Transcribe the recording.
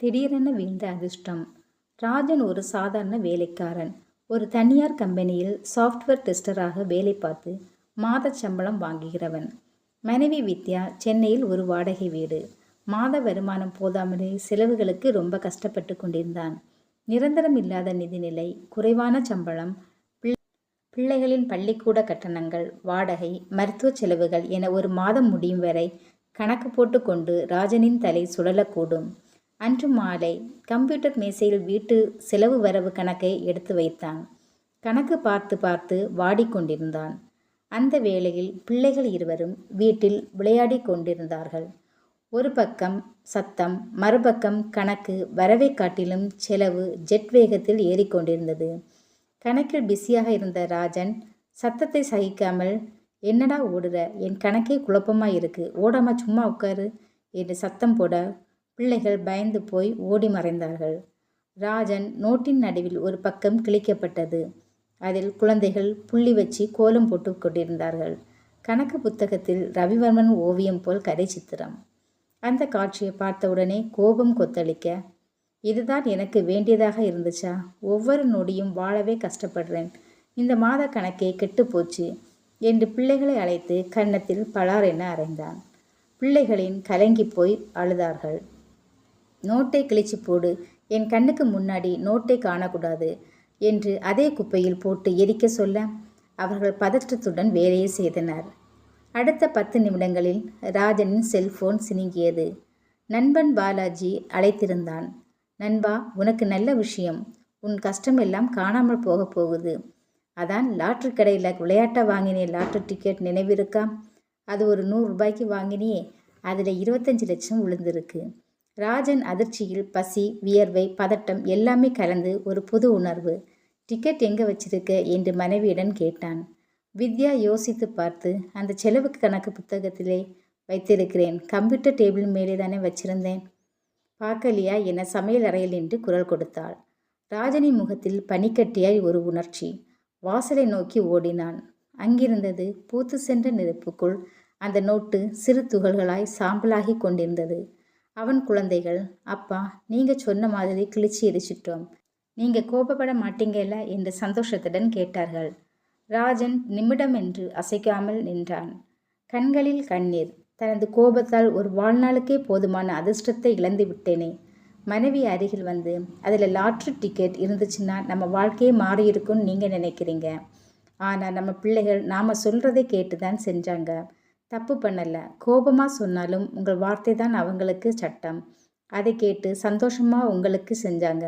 திடீரென வீழ்ந்த அதிர்ஷ்டம். ராஜன் ஒரு சாதாரண வேலைக்காரன். ஒரு தனியார் கம்பெனியில் சாஃப்ட்வேர் டெஸ்டராக வேலை பார்த்து மாத சம்பளம் வாங்குகிறவன். மனைவி வித்யா சென்னையில் ஒரு வாடகை வீடு. மாத வருமானம் போதாமலே செலவுகளுக்கு ரொம்ப கஷ்டப்பட்டு கொண்டிருந்தான். நிரந்தரம் இல்லாத நிதிநிலை குறைவான சம்பளம் பிள்ளைகளின் பள்ளிக்கூட கட்டணங்கள் வாடகை மருத்துவ செலவுகள் என ஒரு மாதம் முடியும் வரை கணக்கு போட்டுக்கொண்டு ராஜனின் தலை சுழலக்கூடும். அன்று மாலை கம்ப்யூட்டர் மேசையில் வீட்டு செலவு வரவு கணக்கை எடுத்து வைத்தான். கணக்கு பார்த்து பார்த்து வாடிக்கொண்டிருந்தான் அந்த வேளையில் பிள்ளைகள் இருவரும் வீட்டில் விளையாடிக் கொண்டிருந்தார்கள். ஒரு பக்கம் சத்தம் மறுபக்கம் கணக்கு வரவை காட்டிலும் செலவு ஜெட் வேகத்தில் ஏறிக்கொண்டிருந்தது கணக்கில் பிஸியாக இருந்த ராஜன் சத்தத்தை சகிக்காமல் என்னடா ஓடுற? என் கணக்கே குழப்பமாக இருக்கு ஓடாமல் சும்மா உட்காரு என்று சத்தம் போட பிள்ளைகள் பயந்து போய் ஓடி மறைந்தார்கள். ராஜன் நோட்டின் நடுவில் ஒரு பக்கம் கிழிக்கப்பட்டது. அதில் குழந்தைகள் புள்ளி வச்சு கோலம் போட்டு கொண்டிருந்தார்கள். கணக்கு புத்தகத்தில் ரவிவர்மன் ஓவியம் போல் கதை சித்திரம். அந்த காட்சியை பார்த்தவுடனே கோபம் கொத்தளிக்க இதுதான் எனக்கு வேண்டியதாக இருந்துச்சா? ஒவ்வொரு நொடியும் வாழவே கஷ்டப்படுறேன். இந்த மாத கணக்கே கெட்டுப்போச்சு என்று பிள்ளைகளை அழைத்து கன்னத்தில் பலார் என அறைந்தான். பிள்ளைகளின் கலங்கி போய் அழுதார்கள். நோட்டை கிழிச்சு போடு. என் கண்ணுக்கு முன்னாடி நோட்டை காணக்கூடாது என்று அதே குப்பையில் போட்டு எரிக்க சொல்ல அவர்கள் பதற்றத்துடன் வேலையை செய்தனர். அடுத்த பத்து நிமிடங்களில் ராஜனின் செல்போன் சினுங்கியது. நண்பன் பாலாஜி அழைத்திருந்தான். நண்பா உனக்கு நல்ல விஷயம். உன் கஷ்டம் எல்லாம் காணாமல் போக போகுது. அதான் லாட்ரி கடையில் விளையாட்டை வாங்கினே லாட்ரி டிக்கெட் நினைவிருக்கா? அது ஒரு நூறு ரூபாய்க்கு வாங்கினியே. அதில் இருபத்தஞ்சு லட்சம் விழுந்திருக்கு. ராஜன் அதிர்ச்சியில் பசி வியர்வை பதட்டம் எல்லாமே கலந்து ஒரு புது உணர்வு. டிக்கெட் எங்கே வச்சிருக்க? என்று மனைவியிடம் கேட்டான். வித்யா யோசித்து பார்த்து அந்த செலவுக்கு கணக்கு புத்தகத்திலே வைத்திருக்கிறேன். கம்ப்யூட்டர் டேபிள் மேலே தானே வச்சிருந்தேன். பார்க்கலியா என சமையல் அறையில் என்று குரல் கொடுத்தாள். ராஜனின் முகத்தில் பனிக்கட்டியாய் ஒரு உணர்ச்சி. வாசலை நோக்கி ஓடினான். அங்கிருந்தது பூத்து சென்ற நெருப்புக்குள் அந்த நோட்டு சிறு துகள்களாய் சாம்பலாகி கொண்டிருந்தது. அவன் குழந்தைகள் அப்பா நீங்க சொன்ன மாதிரி கிழிச்சு எரிச்சிட்டோம் நீங்க கோபப்பட மாட்டீங்கல்ல என்று சந்தோஷத்துடன் கேட்டார்கள். ராஜன் நிமிடமென்று அசைக்காமல் நின்றான். கண்களில் கண்ணீர். தனது கோபத்தால் ஒரு வாழ்நாளுக்கே போதுமான அதிர்ஷ்டத்தை இழந்து விட்டேனே. மனைவி அருகில் வந்து அதில் லாட்ரி டிக்கெட் இருந்துச்சுன்னா நம்ம வாழ்க்கையே மாறியிருக்கும்னு நீங்கள் நினைக்கிறீங்க. ஆனால் நம்ம பிள்ளைகள் நாம் சொல்கிறதை கேட்டு தான் செஞ்சாங்க தப்பு பண்ணலை. கோபமாக சொன்னாலும் உங்கள் வார்த்தை தான் அவங்களுக்கு சட்டம். அதை கேட்டு சந்தோஷமாக உங்களுக்கு செஞ்சாங்க.